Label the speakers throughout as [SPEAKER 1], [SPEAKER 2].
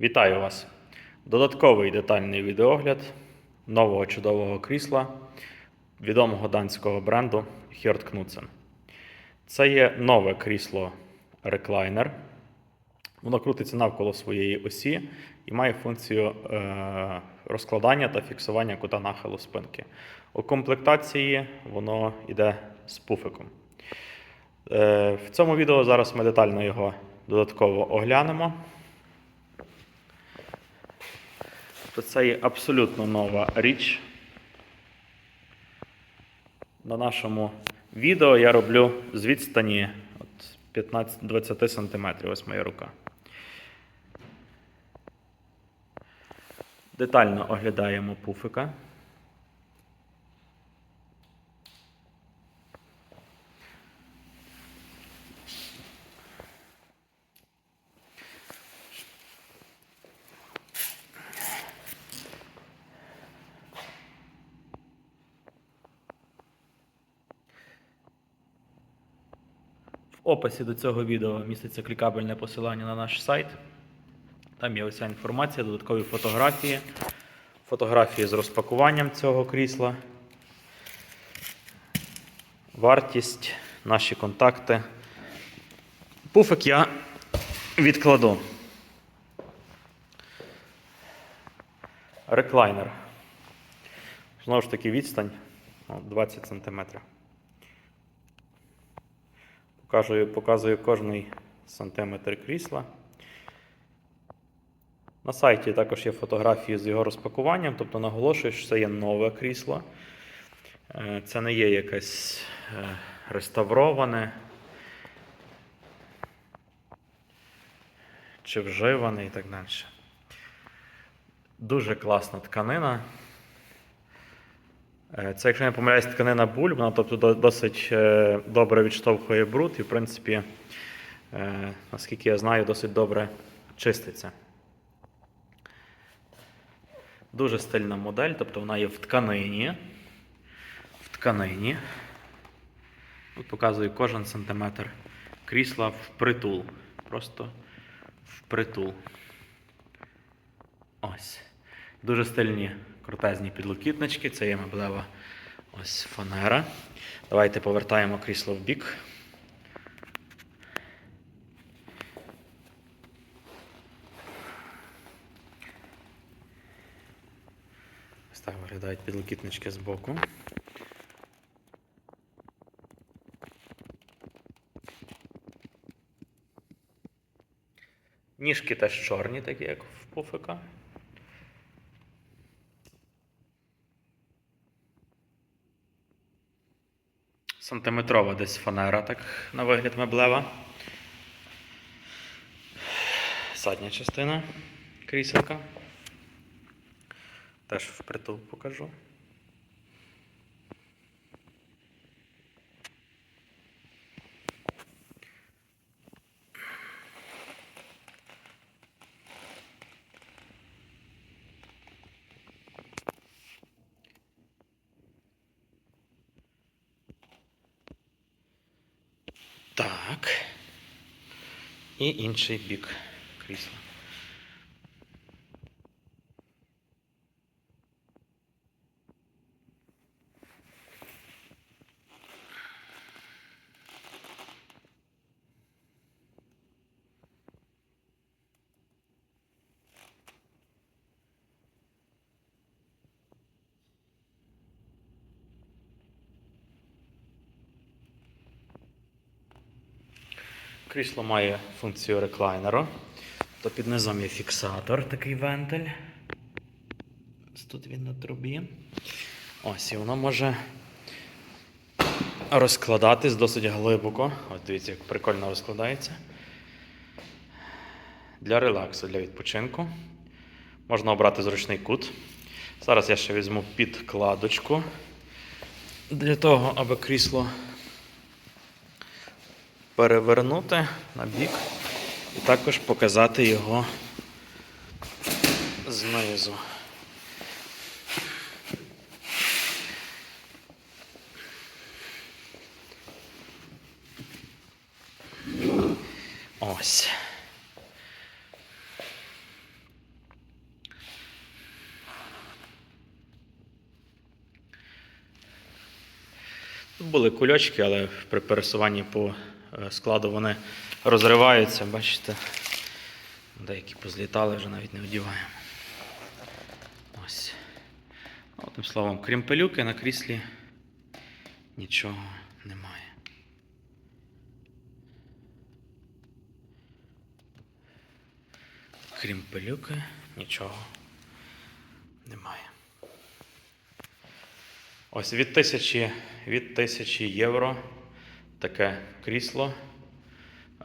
[SPEAKER 1] Вітаю вас! Додатковий детальний відеогляд нового чудового крісла відомого данського бренду Hjort Knudsen. Це є нове крісло реклайнер. Воно крутиться навколо своєї осі і має функцію е, розкладання та фіксування кута нахилу спинки. У комплектації воно йде з пуфиком. Е, в цьому відео зараз ми детально його додатково оглянемо. То це є абсолютно нова річ. На нашому відео я роблю з відстані 15-20 см. Ось моя рука. Детально оглядаємо пуфика. Описі до цього відео міститься клікабельне посилання на наш сайт. Там є уся інформація, додаткові фотографії, фотографії з розпакуванням цього крісла, вартість, наші контакти. Пуфик я відкладу. Реклайнер. Знову ж таки, відстань 20 см. Показую, показую кожний сантиметр крісла. На сайті також є фотографії з його розпакуванням, тобто наголошую, що це є нове крісло. Е, Це не є якесь е, реставроване чи вживане і так далі. Дуже класна тканина. Е, Це, якщо не помиляюсь, тканина буль, вона тобто досить е, добре відштовхує бруд і, в принципі, е, наскільки я знаю, досить добре чиститься. Дуже стильна модель, тобто вона є в тканині. В тканині. Тут показую кожен сантиметр крісла впритул. Просто впритул. Ось. Дуже стильні крутезні підлокітнички. Це є меблева ось фанера. Давайте повертаємо крісло в бік. Ось так виглядають підлокітнички з боку. Ніжки теж чорні, такі як в пуфика. Сантиметрова десь фанера, так на вигляд меблева. Задня частина кріселка. Теж впритул покажу. Так. І інший бік крісла. Крісло має функцію реклайнеру. То під низом є фіксатор, такий вентиль. Тут він на трубі. Ось, і воно може розкладатись досить глибоко. Ось дивіться, як прикольно розкладається. Для релаксу, для відпочинку. Можна обрати зручний кут. Зараз я ще візьму підкладочку для того, аби крісло перевернути на бік і також показати його знизу. Ось. Були кульочки, але при пересуванні по складу вони розриваються. Бачите, деякі позлітали, вже навіть не одіваємо. Ось. Одним словом, крім пилюки на кріслі нічого немає. Крім пилюки, нічого немає. Ось від тисячі, від тисячі євро таке крісло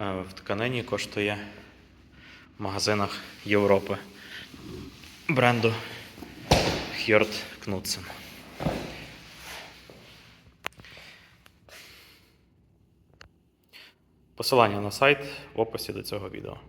[SPEAKER 1] е, в тканині коштує в магазинах Європи бренду Хьорд Кнутсен. Посилання на сайт в описі до цього відео.